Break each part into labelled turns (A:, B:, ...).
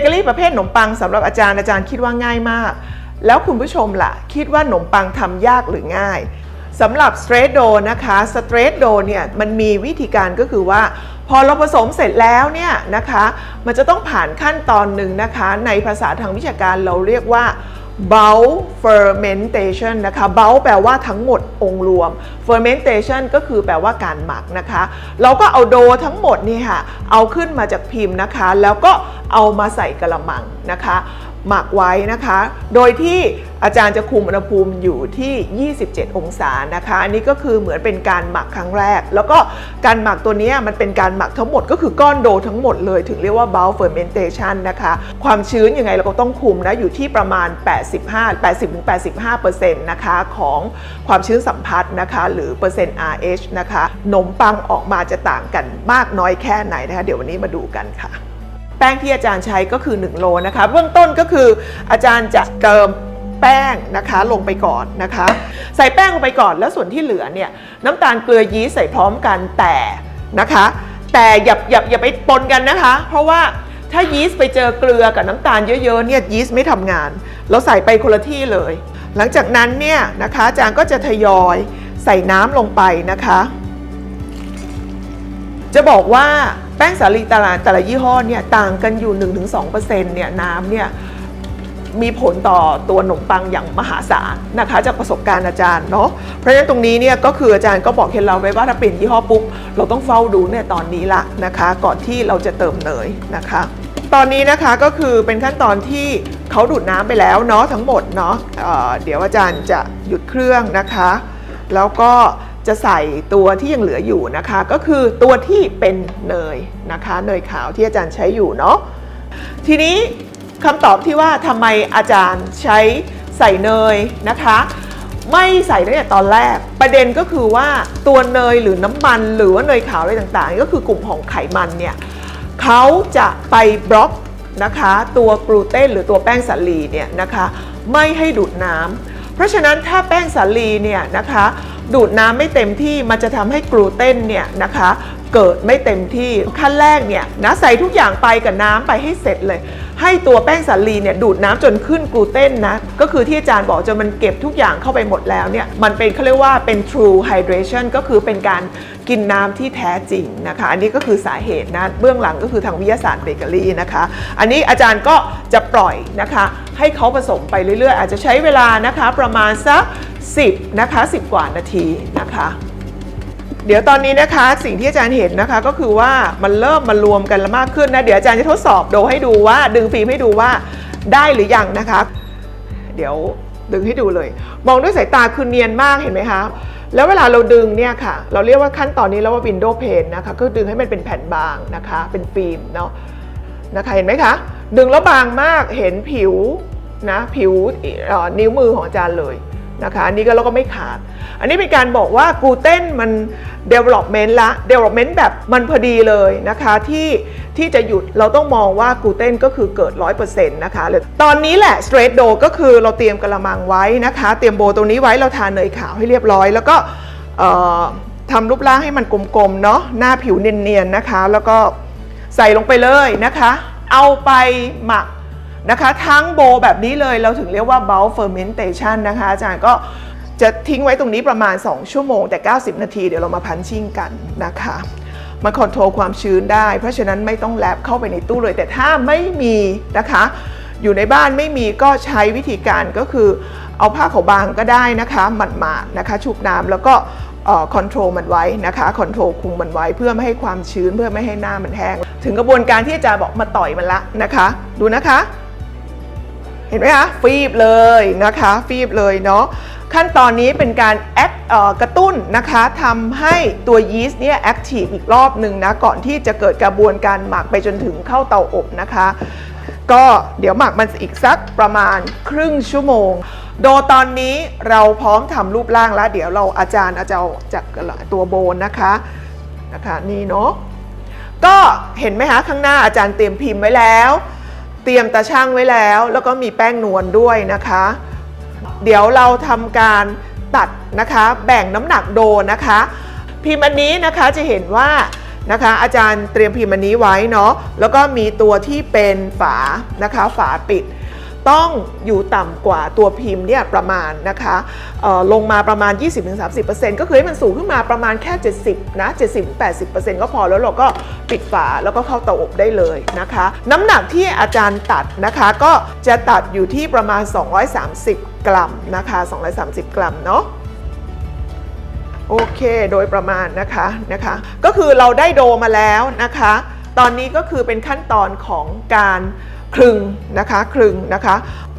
A: เกอรี่ประเภทขนมปังสำหรับอาจารย์อาจารย์คิดว่าง่ายมาก แล้วคุณผู้ชมล่ะ คิดว่าขนมปังทำยากหรือง่ายสำหรับสเตรทโดนะคะสเตรทโดเนี่ยมันมีวิธีการก็คือว่า พอเราผสมเสร็จแล้วเนี่ยนะคะ มันจะต้องผ่านขั้นตอนหนึ่งนะคะ ในภาษาทางวิชาการเราเรียกว่า bulk fermentation นะคะ bulk แปลว่าทั้งหมดองค์รวม fermentation ก็คือแปลว่าการหมักนะคะ เราก็เอาโดทั้งหมดนี่ค่ะ เอาขึ้นมาจากพิมพ์นะคะ แล้วก็เเอามาใส่กระมังนะคะ หมักไว้นะคะ โดยที่อาจารย์จะคุมอุณหภูมิอยู่ที่ 27 องศานะคะ อันนี้ก็คือเหมือนเป็นการหมักครั้งแรก แล้วก็การหมักตัวนี้มันเป็นการหมักทั้งหมดก็คือก้อนโดทั้งหมดเลยถึงเรียกว่า bulk fermentation นะคะ ความชื้นยังไงเราก็ต้องคุมนะอยู่ที่ประมาณ 85 80-85%นะคะของความชื้นสัมผัสนะคะ หรือเปอร์เซ็นต์ RH นะคะขนมปังออกมาจะต่างกันมากน้อยแค่ไหนนะคะ เดี๋ยววันนี้มาดูกันค่ะ แป้งที่อาจารย์ใช้ก็คือ 1 โลนะคะ เบื้องต้นก็คืออาจารย์จะเติมแป้งนะคะลงไปก่อนนะคะ ใส่แป้งลงไปก่อนแล้วส่วนที่เหลือเนี่ยน้ำตาลเกลือยีสต์ใส่พร้อมกันแต่นะคะ แต่อย่าอย่าอย่าไปปนกันนะคะ เพราะว่าถ้ายีสต์ไปเจอเกลือกับน้ำตาลเยอะๆเนี่ยยีสต์ไม่ทำงาน เราใส่ไปคนละที่เลย หลังจากนั้นเนี่ยนะคะอาจารย์ก็จะทยอยใส่น้ำลงไปนะคะ จะบอกว่า แป้งสาลีแต่ละแต่ละยี่ห้อเนี่ยต่างกันอยู่ 1-2%เนี่ยน้ำเนี่ยมีผลต่อตัวขนมปังอย่างมหาศาลนะคะ จากประสบการณ์อาจารย์เนาะเพราะฉะนั้นตรงนี้เนี่ยก็คืออาจารย์ก็บอกเคล็ดเราไว้ว่าถ้าเปลี่ยนยี่ห้อปุ๊บเราต้องเฝ้าดูเนี่ยตอนนี้ละนะคะ ก่อนที่เราจะเติมเนยนะคะ ตอนนี้นะคะก็คือเป็นขั้นตอนที่เขาดูดน้ำไปแล้วเนาะทั้งหมดเนาะเเดี๋ยวอาจารย์จะหยุดเครื่องนะคะ แล้วก็ จะใส่ตัวที่ยังเหลืออยู่นะคะ ก็คือตัวที่เป็นเนยนะคะเนยขาวที่อาจารย์ใช้อยู่เนาะทีนี้คำตอบที่ว่าทำไมอาจารย์ใช้ใส่เนยนะคะ ไม่ใส่ตั้งแต่ตอนแรก ประเด็นก็คือว่าตัวเนยหรือน้ำมันหรือว่าเนยขาวอะไรต่างๆ ก็คือกลุ่มของไขมันเนี่ยเขาจะไปบล็อกนะคะตัวกลูเตนหรือตัวแป้งสาลีเนี่ยนะคะไม่ให้ดูดน้ำเพราะฉะนั้นถ้าแป้งสาลีเนี่ยนะคะ ดูดน้ำไม่เต็มที่มันจะทำให้กลูเตนเนี่ยนะคะเกิดไม่เต็มที่ขั้นแรกเนี่ยนะใส่ทุกอย่างไปกับน้ำไปให้เสร็จเลย ให้ตัวแป้งสาลีเนี่ยดูดน้ำจนขึ้นกลูเตนนะ ก็คือที่อาจารย์บอกจนมันเก็บทุกอย่างเข้าไปหมดแล้วเนี่ยมันเป็นเขาเรียกว่าเป็น true hydration ก็คือเป็นการกินน้ำที่แท้จริงนะคะ อันนี้ก็คือสาเหตุนะเบื้องหลังก็คือทางวิทยาศาสตร์เบเกอรี่นะคะ อันนี้อาจารย์ก็จะปล่อยนะคะ ให้เขาผสมไปเรื่อยๆ อาจจะใช้เวลานะคะประมาณสัก 10นะคะ10 กว่านาทีนะคะ เดี๋ยวตอนนี้นะคะสิ่งที่อาจารย์เห็นนะคะก็คือว่ามันเริ่มมารวมกันแล้วมากขึ้นนะเดี๋ยวอาจารย์จะทดสอบโดให้ดูว่าดึงฟิล์มให้ดูว่าได้หรือยังนะคะ เดี๋ยวดึงให้ดูเลย มองด้วยสายตาคือเนียนมากเห็นไหมคะแล้วเวลาเราดึงเนี่ยค่ะ เราเรียกว่าขั้นตอนนี้เราว่า window pane นะคะก็ดึงให้มันเป็นแผ่นบางนะคะ เป็นฟิล์มเนาะนะคะเห็นไหมคะ ดึงแล้วบางมากเห็นผิวนะผิวนิ้วมือของอาจารย์เลย นะคะอันนี้ก็เราก็ไม่ขาด อันนี้เป็นการบอกว่ากูเตนมัน development ละ development แบบมันพอดีเลยนะคะที่ที่จะหยุดเราต้องมองว่ากูเตนก็คือเกิด 100%นะคะเลยตอนนี้แหละ straight dough ก็คือเราเตรียมกระมังไว้นะคะ เตรียมโบตรงนี้ไว้เราทาเนยขาวให้เรียบร้อย แล้วก็ทำรูปร่างให้มันกลมๆเนาะหน้าผิวเนียนๆนะคะ แล้วก็ใส่ลงไปเลยนะคะ เอาไปหมัก นะคะทั้งโบแบบนี้เลยเราถึงเรียกว่า bulk fermentation นะคะอาจารย์ก็จะทิ้งไว้ตรงนี้ประมาณ 2 ชั่วโมงแต่ 90 นาทีเดี๋ยวเรามาพันชิ่งกันนะคะมันคอนโทรลความชื้นได้ เพราะฉะนั้นไม่ต้องแลบเข้าไปในตู้เลย แต่ถ้าไม่มีนะคะ อยู่ในบ้านไม่มีก็ใช้วิธีการก็คือเอาผ้าขาวบางก็ได้นะคะหมาดๆนะคะชุบน้ำแล้วก็คอนโทรลมันไว้นะคะคอนโทรลคุมมันไว้เพื่อไม่ให้ความชื้นเพื่อไม่ให้หน้ามันแห้ง ถึงกระบวนการที่อาจารย์บอกมาต่อยมันละนะคะ ดูนะคะ เห็นไหมคะฟีบเลยนะคะฟีบเลยเนาะขั้นตอนนี้เป็นการแอคกระตุ้นนะคะทำให้ตัวยีสต์เนี่ยแอคทีฟอีกรอบหนึ่งนะก่อนที่จะเกิดกระบวนการหมักไปจนถึงเข้าเตาอบนะคะ ก็เดี๋ยวหมักมันอีกสักประมาณครึ่งชั่วโมง โดตอนนี้เราพร้อมทำรูปร่างแล้ว เดี๋ยวเราอาจารย์อาจจะเอาจากตัวโบนนะคะนะคะนี่เนาะก็เห็นไหมคะข้างหน้าอาจารย์เตรียมพิมพ์ไว้แล้ว ตรียมตาช่างไว้แล้ว แล้วก็มีแป้งนวลด้วยนะคะ เดี๋ยวเราทำการตัดนะคะ แบ่งน้ำหนักโดนะคะ พิมพ์อันนี้นะคะจะเห็นว่านะคะ อาจารย์เตรียมพิมพ์อันนี้ไว้เนาะแล้วก็มีตัวที่เป็นฝานะคะ ฝาปิด ต้องอยู่ต่ำกว่าตัวพิมพ์เนี่ยประมาณนะคะลงมาประมาณ 20-30%ก็คือให้มันสูงขึ้นมาประมาณแค่ 70 นะ 70-80%ก็พอแล้วเราก็ปิดฝาแล้วก็เข้าเตาอบได้เลยนะคะ น้ำหนักที่อาจารย์ตัดนะคะก็จะตัดอยู่ที่ประมาณ 230 กรัมนะคะ 230 กรัมเนาะโอเค โดยประมาณนะคะนะคะ ก็คือเราได้โดมาแล้วนะคะ ตอนนี้ก็คือเป็นขั้นตอนของการ คลึงนะคะคลึงนะคะ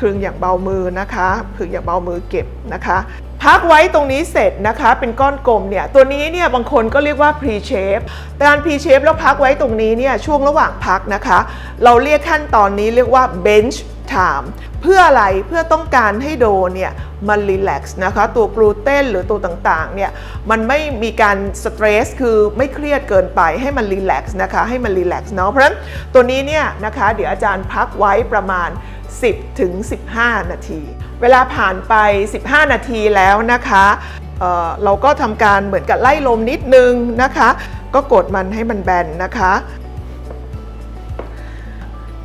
A: คลึงอย่างเบามือนะคะคลึงอย่างเบามือเก็บนะคะ พักไว้ตรงนี้เสร็จนะคะ เป็นก้อนกลมเนี่ยตัวนี้เนี่ยบางคนก็เรียกว่า pre shape การ pre shape แล้วพักไว้ตรงนี้เนี่ยช่วงระหว่างพักนะคะ เราเรียกขั้นตอนนี้เรียกว่า bench time เพื่ออะไรเพื่อต้องการให้โดเนี่ยมันรีแลกซ์นะคะตัวกลูเตนหรือตัวต่างๆเนี่ยมันไม่มีการสเตรสคือไม่เครียดเกินไปให้มันรีแลกซ์นะคะให้มันรีแลกซ์เนาะเพราะฉะนั้นตัวนี้เนี่ยนะคะเดี๋ยวอาจารย์พักไว้ประมาณ 10ถึง15 นาที เวลาผ่านไป 15 นาทีแล้วนะคะเเราก็ทำการเหมือนกับไล่ลมนิดนึงนะคะ ก็กดมันให้มันแบนนะคะ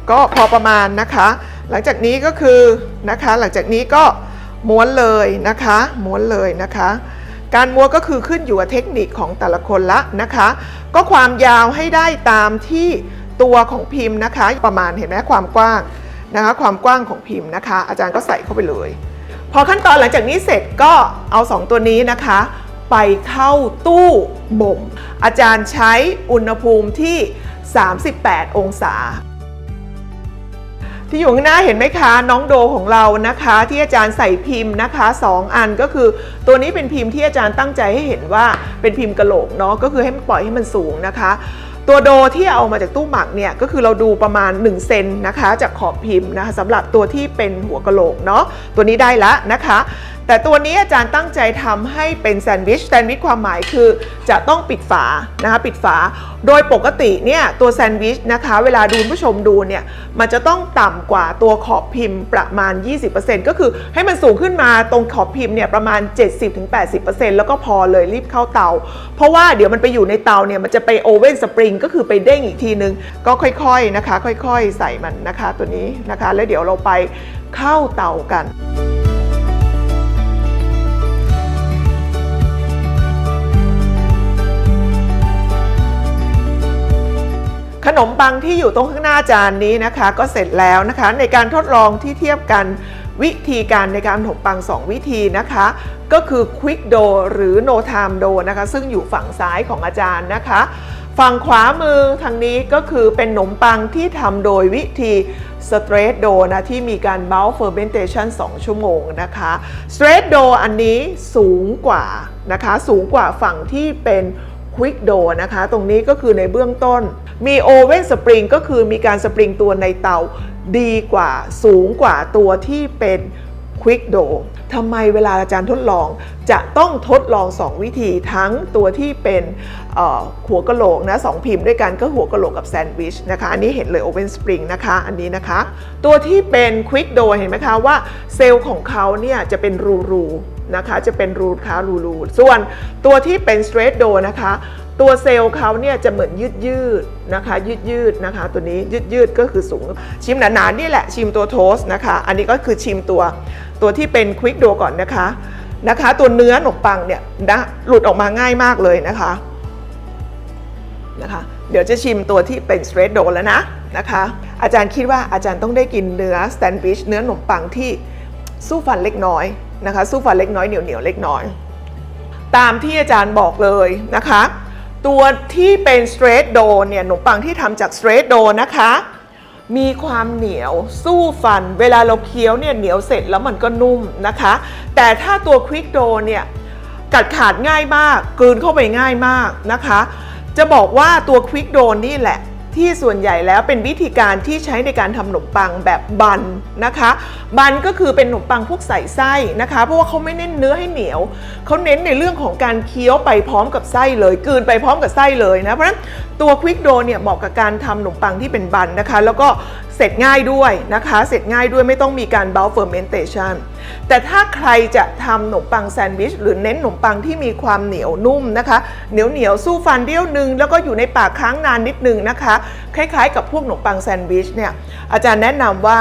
A: ก็พอประมาณนะคะ หลังจากนี้ก็คือนะคะหลังจากนี้ก็ม้วนเลยนะคะม้วนเลยนะคะ การม้วนก็คือขึ้นอยู่กับเทคนิคของแต่ละคนละนะคะ ก็ความยาวให้ได้ตามที่ตัวของพิมพ์นะคะ ประมาณเห็นไหมความกว้างนะคะ ความกว้างของพิมพ์นะคะ อาจารย์ก็ใส่เข้าไปเลย พอขั้นตอนหลังจากนี้เสร็จก็เอา 2 ตัวนี้นะคะ ไปเข้าตู้บ่ม อาจารย์ใช้อุณหภูมิที่ 38 องศา ที่อยู่ข้างหน้าเห็นไหมคะน้องโดของเรานะคะ ที่อาจารย์ใส่พิมพ์นะคะสองอันก็คือตัวนี้เป็นพิมพ์ที่อาจารย์ตั้งใจให้เห็นว่าเป็นพิมพ์กระโหลกเนาะก็คือให้มันปล่อยให้มันสูงนะคะ ตัวโดที่เอามาจากตู้หมักเนี่ยก็คือเราดูประมาณ1เซนนะคะ จากขอบพิมพ์นะคะสำหรับตัวที่เป็นหัวกระโหลกเนาะตัวนี้ได้ละนะคะแต่ตัวนี้อาจารย์ตั้งใจทำให้เป็นแซนด์วิชแซนด์วิชความหมายคือจะต้องปิดฝานะคะปิดฝา โดยปกติเนี่ยตัวแซนด์วิชนะคะเวลาดูผู้ชมดูเนี่ยมันจะต้องต่ำกว่าตัวขอบพิมพ์ประมาณ 20%ก็คือให้มันสูงขึ้นมาตรงขอบพิมพ์เนี่ยประมาณ 70-80%แล้วก็พอเลยรีบเข้าเตา เพราะว่าเดี๋ยวมันไปอยู่ในเตาเนี่ยมันจะไปโอเว่นสปริงก็คือไปเด้งอีกทีนึง ก็ค่อยๆนะคะ ค่อยๆ ใส่มันนะคะตัวนี้นะคะ แล้วเดี๋ยวเราไปเข้าเตากัน นมปังที่อยู่ตรงข้างหน้าจานนี้นะคะ ก็เสร็จแล้วนะคะ ในการทดลองที่เทียบกันวิธีการในการขนมปัง 2 วิธีนะคะ ก็คือ Quick d o หรือ No Time d o นะคะ ซึ่งอยู่ฝั่งซ้ายของอาจารย์นะคะ ฝั่งขวามือทางนี้ก็คือเป็นขนมปังที่ทำโดยวิธี Straight d o นะ ที่มีการ Bulk Fermentation 2 ชั่วโมงนะคะ Straight d o อันนี้สูงกว่านะคะ สูงกว่าฝั่งที่เป็นควิกโดนะคะ ตรงนี้ก็คือในเบื้องต้น มีโอเว่นสปริงก็คือมีการสปริงตัวในเตาดีกว่าสูงกว่าตัวที่เป็นควิกโดทำไมเวลาอาจารย์ทดลองจะต้องทดลอง 2 วิธีทั้งตัวที่เป็นหัวกะโหลกนะสองพิมพ์ด้วยกันก็หัวกะโหลกกับแซนด์วิชนะคะ อันนี้เห็นเลยโอเว่นสปริงนะคะอันนี้นะคะ ตัวที่เป็นควิกโดเห็นไหมคะว่าเซลล์ของเขาเนี่ยจะเป็นรูรูๆนะคะจะเป็นรูค้ารูรูส่วนตัวที่เป็น straight dough นะคะ ตัวเซลล์เขาเนี่ยจะเหมือนยืดยืดนะคะยืดยืดนะคะ ตัวนี้ยืดยืดก็คือสูง ชิมหนาๆนี่แหละชิมตัวโทส์นะคะ อันนี้ก็คือชิมตัวตัวที่เป็นควิกโดก่อนนะคะนะคะ ตัวเนื้อขนมปังเนี่ยนะหลุดออกมาง่ายมากเลยนะคะนะคะ เดี๋ยวจะชิมตัวที่เป็น straight dough แล้วนะนะคะ อาจารย์คิดว่าอาจารย์ต้องได้กินเนื้อสแซนด์วิชเนื้อขนมปังที่สู้ฟันเล็กน้อยนะคะ สู้ฟันเล็กน้อยเหนียวเหนียวเล็กน้อย ตามที่อาจารย์บอกเลยนะคะ ตัวที่เป็นสเตรทโดเนี่ยขนมปังที่ทำจากสเตรทโดนะคะ มีความเหนียวสู้ฟัน เวลาเราเคี้ยวเนี่ยเหนียวเสร็จแล้วมันก็นุ่มนะคะ แต่ถ้าตัวควิกโดเนี่ยกัดขาดง่ายมาก กลืนเข้าไปง่ายมากนะคะ จะบอกว่าตัวควิกโดนี่แหละ ที่ส่วนใหญ่แล้วเป็นวิธีการที่ใช้ในการทำขนมปังแบบบันนะคะ บันก็คือเป็นขนมปังพวกใส่ไส้นะคะ เพราะว่าเขาไม่เน้นเนื้อให้เหนียว เขาเน้นในเรื่องของการเคี้ยวไปพร้อมกับไส้เลยกืนไปพร้อมกับไส้เลยนะเพราะฉะนั้น ตัวควิกโดเนี่ยเหมาะกับการทำขนมปังที่เป็นบันนะคะ แล้วก็เสร็จง่ายด้วยนะคะ เสร็จง่ายด้วยไม่ต้องมีการเบลเฟอร์เมนเทชันแต่ถ้าใครจะทำขนมปังแซนด์วิช หรือเน้นขนมปังที่มีความเหนียวนุ่มนะคะ เหนียวเหนียวสู้ฟันเดียวหนึ่งแล้วก็อยู่ในปากค้างนานนิดนึงนะคะ คล้ายๆ กับพวกขนมปังแซนด์วิชเนี่ยอาจารย์แนะนำว่า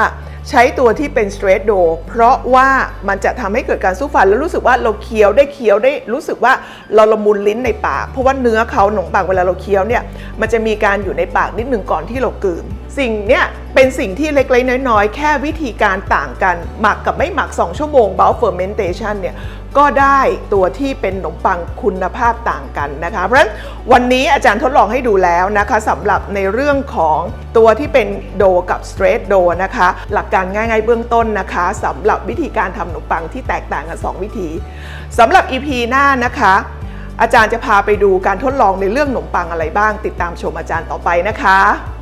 A: ใช้ตัวที่เป็น straight d o เพราะว่ามันจะทำให้เกิดการสู้ฟัน แล้วรู้สึกว่าเราเคี้ยวได้เคี้ยวได้รู้สึกว่าเราละมุนลิ้นในปาก เพราะว่าเนื้อเขาหนมปังเวลาเราเคี้ยวเนี่ยมันจะมีการอยู่ในปากนิดหนึ่งก่อนที่เรากลืน สิ่งเนี้ยเป็นสิ่งที่เล็กๆน้อยๆ แค่วิธีการต่างกัน หมักกับไม่หมัก 2 ชั่วโมง bulk fermentation เนี่ย ก็ได้ตัวที่เป็นขนมปังคุณภาพต่างกันนะคะ เพราะฉะนั้นวันนี้อาจารย์ทดลองให้ดูแล้วนะคะสำหรับในเรื่องของตัวที่เป็นโดกับ straight dough นะคะ หลักการง่ายๆเบื้องต้นนะคะสำหรับวิธีการทำขนมปังที่แตกต่างกัน 2 วิธีสำหรับ EP หน้านะคะอาจารย์จะพาไปดูการทดลองในเรื่องขนมปังอะไรบ้าง ติดตามชมอาจารย์ต่อไปนะคะ